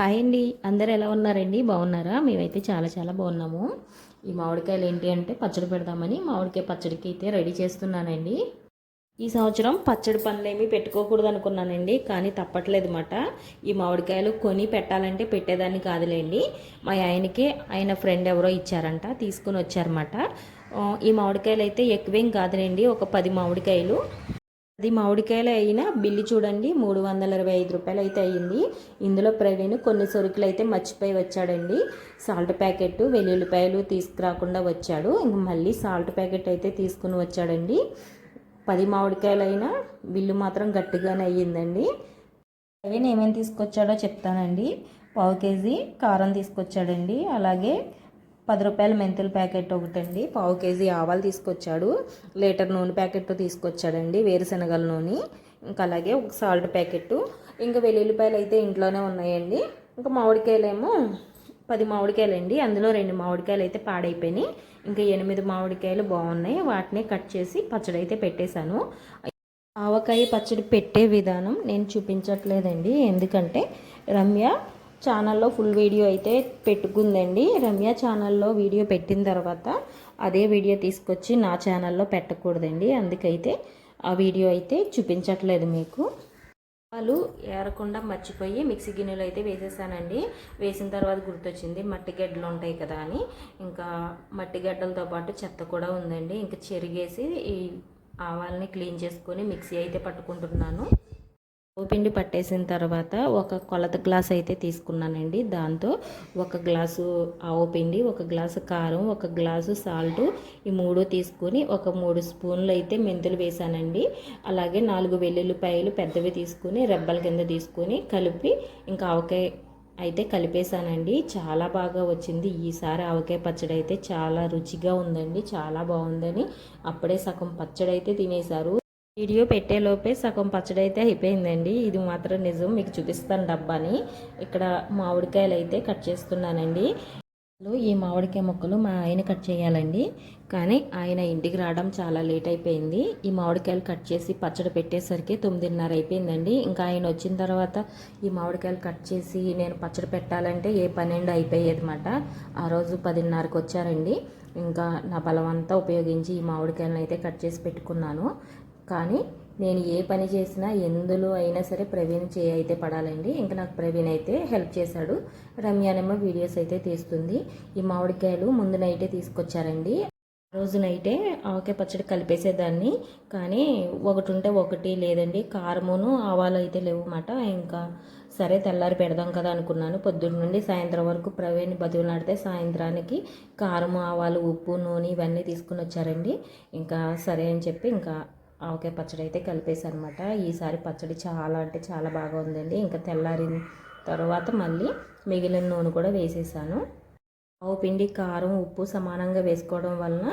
Hi అండి. అందరు ఎలా ఉన్నారండి? బాగున్నారా? మేమైతే చాలా చాలా బాగున్నాము. ఈ మామిడికాయలు ఏంటి అంటే పచ్చడి పెడదామని మామిడికాయ పచ్చడికి అయితే రెడీ చేస్తున్నానండి. ఈ సంవత్సరం పచ్చడి పనులేమీ పెట్టుకోకూడదు అనుకున్నానండి కానీ తప్పట్లేదు అన్నమాట ఈ మామిడికాయలు కొని పెట్టాలంటే పెట్టేదాన్ని కాదులేండి. మా ఆయనకి ఆయన ఫ్రెండ్ ఎవరో ఇచ్చారంట తీసుకుని వచ్చారన్నమాట. ఈ మామిడికాయలు అయితే ఎక్కువేం కాదులేండి ఒక పది మామిడికాయలు. అది మామిడికాయలు అయినా బిల్లు చూడండి మూడు వందల ఇరవై ఐదు రూపాయలు అయితే అయ్యింది. ఇందులో ప్రవీణ్ కొన్ని సరుకులు అయితే మర్చిపోయి వచ్చాడండి. సాల్ట్ ప్యాకెట్ వెల్లుల్లిపాయలు తీసుకురాకుండా వచ్చాడు. ఇంక మళ్ళీ సాల్ట్ ప్యాకెట్ అయితే తీసుకుని వచ్చాడండి. పది మామిడికాయలు అయినా బిల్లు మాత్రం గట్టిగానే అయ్యిందండి. ప్రవీణ్ ఏమేమి తీసుకొచ్చాడో చెప్తానండి. పావు కేజీ కారం తీసుకొచ్చాడండి. అలాగే పది రూపాయల మెంతుల ప్యాకెట్ ఒకటండి. పావు కేజీ ఆవాలు తీసుకొచ్చాడు. లీటర్ నూనె ప్యాకెట్ తీసుకొచ్చాడండి వేరుశనగల నూనె. ఇంకా అలాగే ఒక సాల్ట్ ప్యాకెట్. ఇంకా వెల్లుల్లిపాయలు అయితే ఇంట్లోనే ఉన్నాయండి. ఇంకా మామిడికాయలేమో పది మామిడికాయలు అండి అందులో రెండు మామిడికాయలు అయితే పాడైపోయినాయి. ఇంకా ఎనిమిది మామిడికాయలు బాగున్నాయి. వాటిని కట్ చేసి పచ్చడి అయితే పెట్టేశాను. ఆవకాయ పచ్చడి పెట్టే విధానం నేను చూపించట్లేదండి. ఎందుకంటే రమ్య ఛానల్లో ఫుల్ వీడియో అయితే పెట్టుకుందండి. రమ్య ఛానల్లో వీడియో పెట్టిన తర్వాత అదే వీడియో తీసుకొచ్చి నా ఛానల్లో పెట్టకూడదండి. అందుకైతే ఆ వీడియో అయితే చూపించట్లేదు మీకు. వాళ్ళు ఏరకుండా మర్చిపోయి మిక్సీ గిన్నెలో అయితే వేసేసానండి. వేసిన తర్వాత గుర్తొచ్చింది మట్టి గడ్డలు ఉంటాయి కదా అని. ఇంకా మట్టి గడ్డలతో పాటు చెత్త కూడా ఉందండి. ఇంకా చెరిగేసి ఈ ఆవాలని క్లీన్ చేసుకొని మిక్సీ అయితే పట్టుకుంటున్నాను. పిండి పట్టేసిన తర్వాత ఒక కొలత గ్లాస్ అయితే తీసుకున్నానండి. దాంతో ఒక గ్లాసు ఆవు పిండి ఒక గ్లాసు కారం ఒక గ్లాసు సాల్ట్ ఈ మూడు తీసుకొని ఒక మూడు స్పూన్లు అయితే మెంతులు వేసానండి. అలాగే నాలుగు వెల్లుల్లిపాయలు పెద్దవి తీసుకుని రెబ్బల కింద తీసుకొని కలిపి ఇంకా ఆవకాయ అయితే కలిపేశానండి చాలా బాగా వచ్చింది. ఈసారి ఆవకాయ పచ్చడి అయితే చాలా రుచిగా ఉందండి. చాలా బాగుందని అప్పుడే సగం పచ్చడి అయితే తినేశారు. వీడియో పెట్టేలోపే సగం పచ్చడి అయితే అయిపోయిందండి. ఇది మాత్రం నిజం మీకు చూపిస్తాను డబ్బాని. ఇక్కడ మామిడికాయలు అయితే కట్ చేస్తున్నానండి. ఈ మామిడికాయ ముక్కలు మా ఆయన కట్ చేయాలండి. కానీ ఆయన ఇంటికి రావడం చాలా లేట్ అయిపోయింది. ఈ మామిడికాయలు కట్ చేసి పచ్చడి పెట్టేసరికి తొమ్మిదిన్నర అయిపోయిందండి. ఇంకా ఆయన వచ్చిన తర్వాత ఈ మామిడికాయలు కట్ చేసి నేను పచ్చడి పెట్టాలంటే ఏ పన్నెండు అయిపోయేది అనమాట ఆ రోజు పదిన్నరకు వచ్చారండి. ఇంకా నా బలమంతా ఉపయోగించి ఈ మామిడికాయలను అయితే కట్ చేసి పెట్టుకున్నాను. కానీ నేను ఏ పని చేసినా ఎందులో అయినా సరే ప్రవీణ్ చేయి అయితే పడాలండి. ఇంకా నాకు ప్రవీణ్ అయితే హెల్ప్ చేశాడు. రమ్యానేమో వీడియోస్ అయితే తీస్తుంది. ఈ మామిడికాయలు ముందు నైటే తీసుకొచ్చారండి. రోజు నైటే ఆవకాయ పచ్చడి కలిపేసేదాన్ని. కానీ ఒకటి ఉంటే ఒకటి లేదండి. కారమును ఆవాలు అయితే లేవు అన్నమాట ఇంకా సరే తెల్లారి పెడదాం కదా అనుకున్నాను. పొద్దున్న నుండి సాయంత్రం వరకు ప్రవీణ్ బతుకులాడితే సాయంత్రానికి కారము ఆవాలు ఉప్పు నూనె ఇవన్నీ తీసుకుని వచ్చారండి. ఇంకా సరే అని చెప్పి ఇంకా ఆవకాయ పచ్చడి అయితే కలిపేసి అనమాట ఈసారి పచ్చడి చాలా అంటే చాలా బాగా ఉందండి. ఇంకా తెల్లారిన తర్వాత మళ్ళీ మిగిలిన నూనె కూడా వేసేసాను. ఆవు పిండి కారం ఉప్పు సమానంగా వేసుకోవడం వలన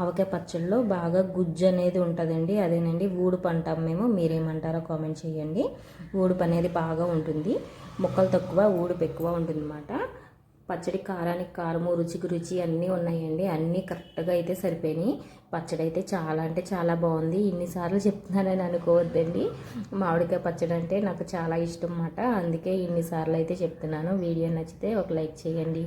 ఆవకాయ పచ్చడిలో బాగా గుజ్జు అనేది ఉంటుందండి. అదేనండి ఊడుపు అంటాం మేము మీరేమంటారో కామెంట్ చేయండి. ఊడుపు అనేది బాగా ఉంటుంది. ముక్కలు తక్కువ ఊడుపు ఎక్కువ ఉంటుంది అన్నమాట పచ్చడి కారానికి కారము రుచికి రుచి అన్నీ ఉన్నాయండి. అన్నీ కరెక్ట్గా అయితే సరిపోయినాయి. పచ్చడి అయితే చాలా అంటే చాలా బాగుంది. ఇన్నిసార్లు చెప్తున్నానని అనుకోవద్దండి. మామిడికాయ పచ్చడి అంటే నాకు చాలా ఇష్టం అన్నమాట. అందుకే ఇన్నిసార్లు అయితే చెప్తున్నాను. వీడియో నచ్చితే ఒక లైక్ చేయండి.